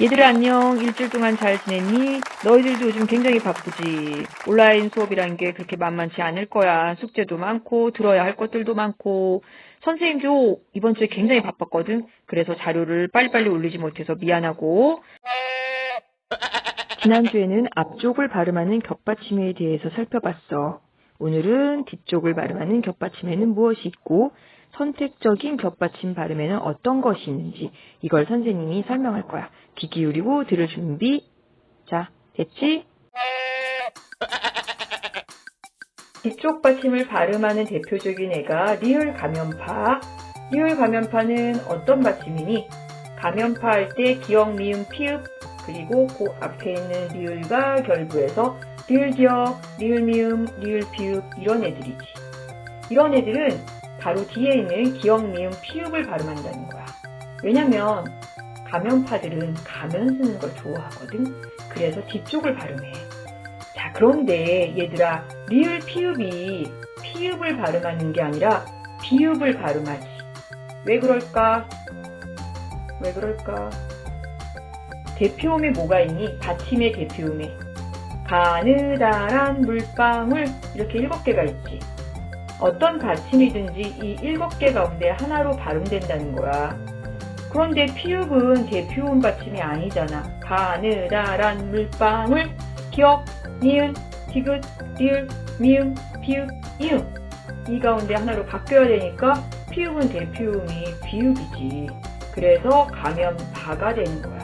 얘들아 안녕. 일주일 동안 잘 지냈니? 너희들도 요즘 굉장히 바쁘지. 온라인 수업이란 게 그렇게 만만치 않을 거야. 숙제도 많고 들어야 할 것들도 많고. 선생님도 이번 주에 굉장히 바빴거든. 그래서 자료를 빨리빨리 올리지 못해서 미안하고. 지난주에는 앞쪽을 발음하는 겹받침에 대해서 살펴봤어. 오늘은 뒤쪽을 발음하는 겹받침에는 무엇이 있고 선택적인 겹받침 발음에는 어떤 것이 있는지 이걸 선생님이 설명할 거야. 귀 기울이고 들을 준비. 자, 됐지? 뒤쪽 받침을 발음하는 대표적인 애가 리을 가면파. 리을 가면파는 어떤 받침이니? 가면파 할 때 기역, 미음, 피읍, 그리고 그 앞에 있는 리을과 결부해서 리을 기역, 리을 미음, 리을 피읍 이런 애들이지. 이런 애들은 바로 뒤에 있는 기역, 미음, 피읍을 발음한다는 거야. 왜냐면 가면파들은 가면 쓰는 걸 좋아하거든. 그래서 뒤쪽을 발음해. 자, 그런데 얘들아, 리을 피읍이 피읍을 발음하는 게 아니라 비읍을 발음하지. 왜 그럴까? 왜 그럴까? 대표음에 뭐가 있니? 받침의 대표음에. 가느다란 물방울 이렇게 일곱 개가 있지. 어떤 받침이든지 이 일곱 개 가운데 하나로 발음된다는 거야. 그런데 피읍은 대표음 받침이 아니잖아. 가느다란 물방울, 기역, 니은, 디귿, 리을, 미음, 비읍, 이음. 이 가운데 하나로 바뀌어야 되니까 피읍은 대표음이 비읍이지. 그래서 가면 바가 되는 거야.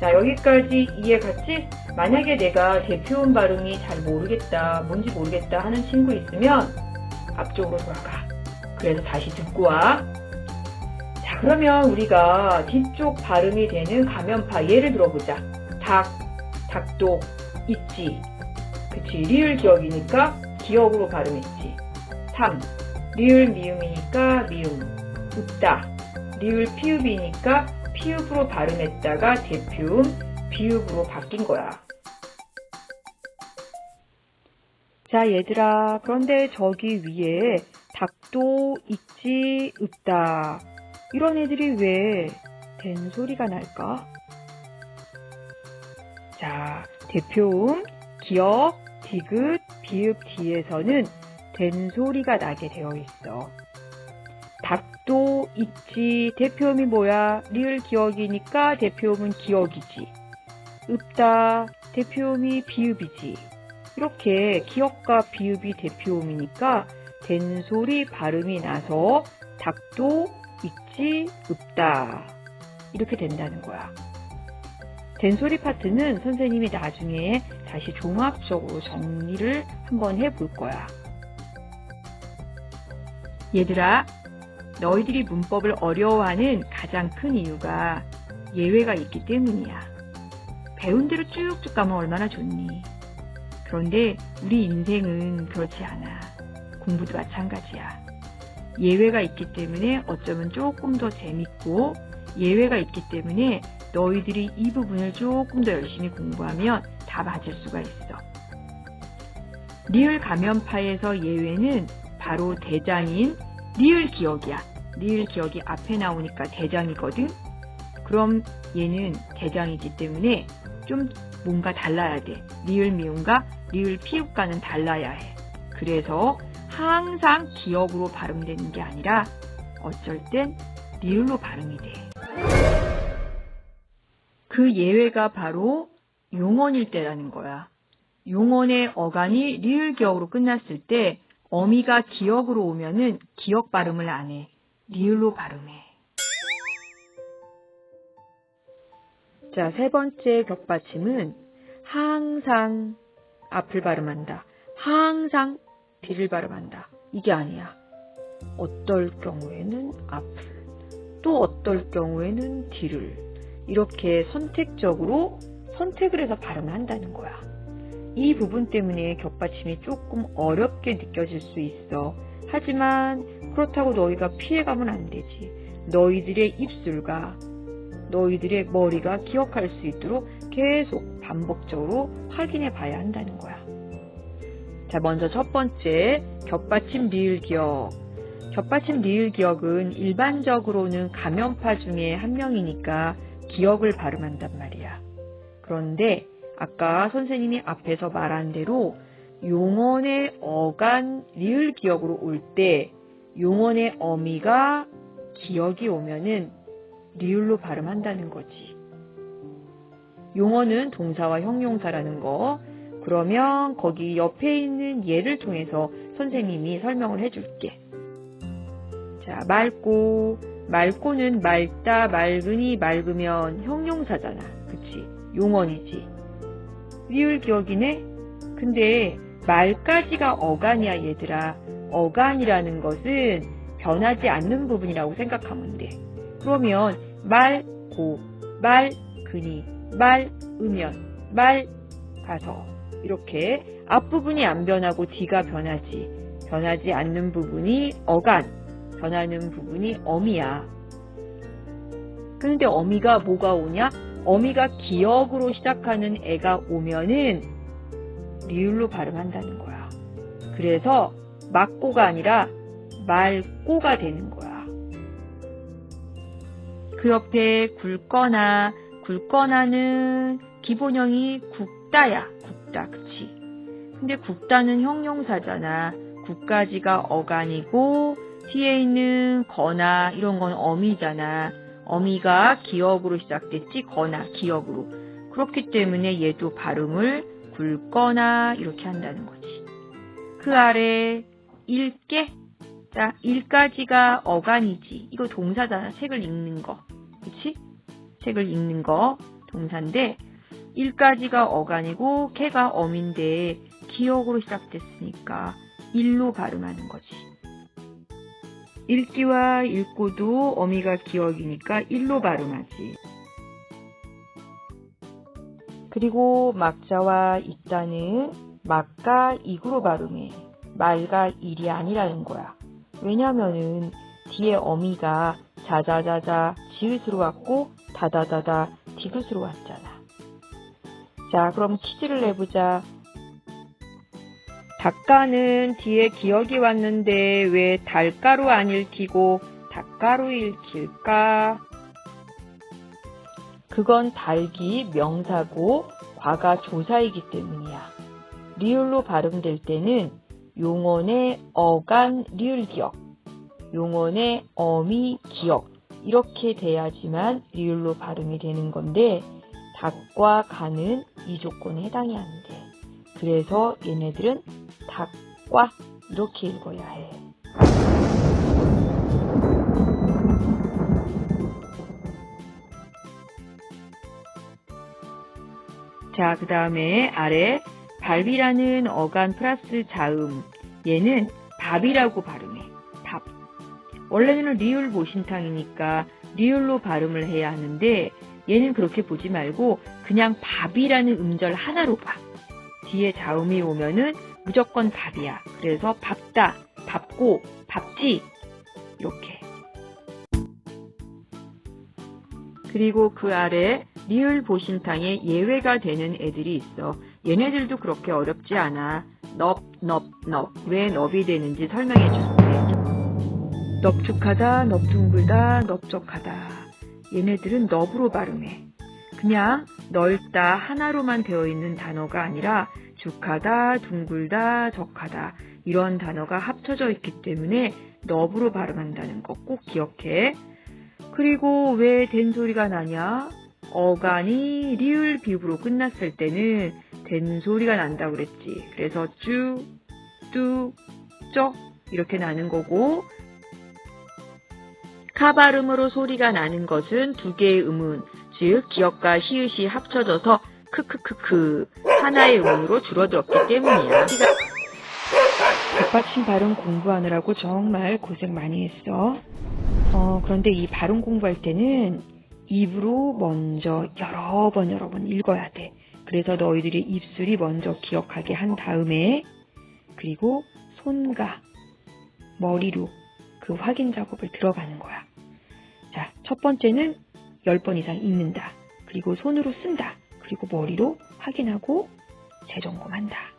자, 여기까지 이해 갔지? 만약에 내가 대표음 발음이 잘 모르겠다, 뭔지 모르겠다 하는 친구 있으면 앞쪽으로 돌아가. 그래서 다시 듣고 와. 자, 그러면 우리가 뒤쪽 발음이 되는 가면파 예를 들어보자. 닭, 닭도, 있지. 그치, 리을 기억이니까 기억으로 발음했지. 삼, 리을 미음이니까 미음. 웃다, 리을 피읍이니까 피읍으로 발음했다가 대표음, 비읍으로 바뀐 거야. 자, 얘들아. 그런데 저기 위에 닭도 있지, 없다. 이런 애들이 왜 된소리가 날까? 자, 대표음, 기역, 디귿, 비읍 뒤에서는 된소리가 나게 되어 있어. 닭도 있지. 대표음이 뭐야? 리을 기억이니까 대표음은 기억이지. 없다. 대표음이 비읍이지. 이렇게 기억과 비읍이 대표음이니까 된소리 발음이 나서 닭도 있지. 없다. 이렇게 된다는 거야. 된소리 파트는 선생님이 나중에 다시 종합적으로 정리를 한번 해볼 거야. 얘들아, 너희들이 문법을 어려워하는 가장 큰 이유가 예외가 있기 때문이야. 배운 대로 쭉쭉 가면 얼마나 좋니? 그런데 우리 인생은 그렇지 않아. 공부도 마찬가지야. 예외가 있기 때문에 어쩌면 조금 더 재밌고 예외가 있기 때문에 너희들이 이 부분을 조금 더 열심히 공부하면 다 맞을 수가 있어. 리을 가면파에서 예외는 바로 대장인 리을 기억이야. 리을 기억이 앞에 나오니까 대장이거든. 그럼 얘는 대장이기 때문에 좀 뭔가 달라야 돼. 리을 미음과 리을 피읍과는 달라야 해. 그래서 항상 기억으로 발음되는 게 아니라 어쩔 땐 리을로 발음이 돼. 그 예외가 바로 용언일 때라는 거야. 용언의 어간이 리을 기억으로 끝났을 때 어미가 기억으로 오면은 기억 발음을 안 해. 리을로 발음해. 자, 세 번째 격받침은 항상 앞을 발음한다. 항상 뒤를 발음한다. 이게 아니야. 어떨 경우에는 앞을, 또 어떨 경우에는 뒤를 이렇게 선택적으로 선택을 해서 발음을 한다는 거야. 이 부분 때문에 격받침이 조금 어렵게 느껴질 수 있어. 하지만 그렇다고 너희가 피해가면 안 되지. 너희들의 입술과 너희들의 머리가 기억할 수 있도록 계속 반복적으로 확인해 봐야 한다는 거야. 자, 먼저 첫 번째, 겹받침 리을 기억. 겹받침 리을 기억은 일반적으로는 가면파 중에 한 명이니까 기억을 발음한단 말이야. 그런데 아까 선생님이 앞에서 말한 대로 용언의 어간 리을 기억으로 올 때 용언의 어미가 기억이 오면은 리을로 발음한다는 거지. 용어는 동사와 형용사라는 거. 그러면 거기 옆에 있는 예를 통해서 선생님이 설명을 해줄게. 자, 맑고. 맑고는 맑다, 맑으니, 맑으면 형용사잖아. 그치? 용언이지. 리을 기억이네? 근데 말까지가 어간이야, 얘들아. 어간이라는 것은 변하지 않는 부분이라고 생각하면 돼. 그러면 맑고, 맑으니, 맑으면, 맑아서 이렇게 앞부분이 안 변하고 뒤가 변하지. 변하지 않는 부분이 어간, 변하는 부분이 어미야. 그런데 어미가 뭐가 오냐? 어미가 기억으로 시작하는 애가 오면은 리을로 발음한다는 거야. 그래서 막고가 아니라 말고가 되는 거야. 그 옆에 굵거나 굵거나는 기본형이 굵다야. 굵다. 그치? 근데 굵다는 형용사잖아. 굵까지가 어간이고 뒤에 있는 거나 이런 건 어미잖아. 어미가 기억으로 시작됐지 거나 기억으로. 그렇기 때문에 얘도 발음을 굵거나 이렇게 한다는 거지. 그 아래 읽게 자, 일까지가 어간이지. 이거 동사잖아. 책을 읽는 거. 그치? 책을 읽는 거 동사인데 일까지가 어간이고 개가 어민데 기억으로 시작됐으니까 일로 발음하는 거지. 읽기와 읽고도 어미가 기억이니까 일로 발음하지. 그리고 막자와 있다는 막과 익으로 발음해. 말과 일이 아니라는 거야. 왜냐면은 뒤에 어미가 자자자자 지읒으로 왔고 다다다다 디귿으로 왔잖아. 자, 그럼 퀴즈를 내보자. 닭가는 뒤에 기억이 왔는데 왜 달가루 안 읽히고 닭가루 읽힐까? 그건 달기 명사고 과가 조사이기 때문이야. 리을로 발음될 때는 용언의 어간 리을 기억, 용언의 어미 기억 이렇게 돼야지만 리을로 발음이 되는 건데 닭과 가는 이 조건에 해당이 안 돼. 그래서 얘네들은 닭과 이렇게 읽어야 해. 자, 그 다음에 아래 발비라는 어간 플러스 자음. 얘는 밥이라고 발음해. 밥. 원래는 리을 보신탕이니까 리을로 발음을 해야 하는데 얘는 그렇게 보지 말고 그냥 밥이라는 음절 하나로 봐. 뒤에 자음이 오면은 무조건 밥이야. 그래서 밥다, 밥고, 밥지 이렇게. 그리고 그 아래 리을 보신탕에 예외가 되는 애들이 있어. 얘네들도 그렇게 어렵지 않아. 넙, 넙, 넙. 왜 넙이 되는지 설명해 줄게. 넙죽하다, 넙둥글다, 넓적하다. 얘네들은 넙으로 발음해. 그냥 넓다 하나로만 되어 있는 단어가 아니라 죽하다, 둥글다, 적하다 이런 단어가 합쳐져 있기 때문에 넙으로 발음한다는 거 꼭 기억해. 그리고 왜 된 소리가 나냐? 어간이 리을 비읍으로 끝났을 때는 된소리가 난다고 그랬지. 그래서 쭈, 뚜, 쩍 이렇게 나는 거고 카 발음으로 소리가 나는 것은 두 개의 음운, 즉 기역과 히읗이 합쳐져서 크크크크 하나의 음으로 줄어들었기 때문이야. 뒷받침 발음 공부하느라고 정말 고생 많이 했어. 어, 그런데 이 발음 공부할 때는 입으로 먼저 여러 번 여러 번 읽어야 돼. 그래서 너희들이 입술이 먼저 기억하게 한 다음에 그리고 손과 머리로 그 확인 작업을 들어가는 거야. 자, 첫 번째는 10번 이상 읽는다. 그리고 손으로 쓴다. 그리고 머리로 확인하고 재점검한다.